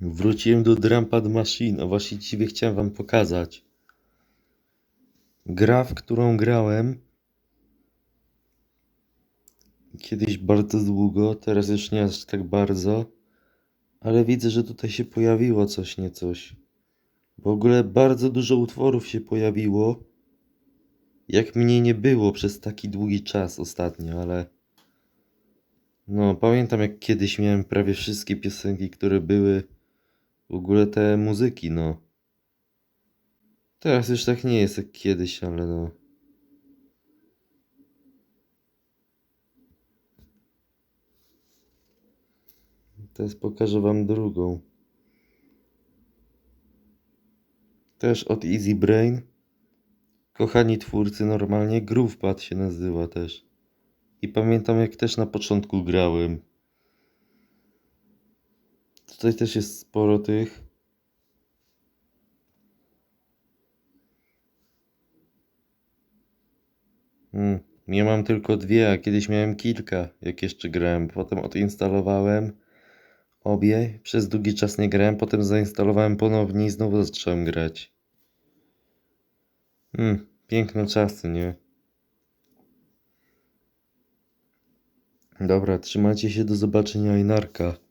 Wróciłem do Drumpad Machine, a właściwie chciałem wam pokazać. Gra, w którą grałem kiedyś bardzo długo, teraz już nie aż tak bardzo, ale widzę, że tutaj się pojawiło coś, nie coś. W ogóle bardzo dużo utworów się pojawiło, jak mnie nie było przez taki długi czas ostatnio, ale no pamiętam jak kiedyś miałem prawie wszystkie piosenki, które były w ogóle te muzyki, no. Teraz już tak nie jest jak kiedyś, ale no. Teraz pokażę wam drugą. Też od Easy Brain. Kochani twórcy, normalnie Groovepad się nazywa też. I pamiętam jak też na początku grałem. Tutaj też jest sporo tych. Hmm. Nie mam tylko dwie, a kiedyś miałem kilka, jak jeszcze grałem. Potem odinstalowałem obie. Przez długi czas nie grałem, potem zainstalowałem ponownie i znowu zacząłem grać. Hmm, piękne czasy, nie? Dobra, trzymajcie się, do zobaczenia i.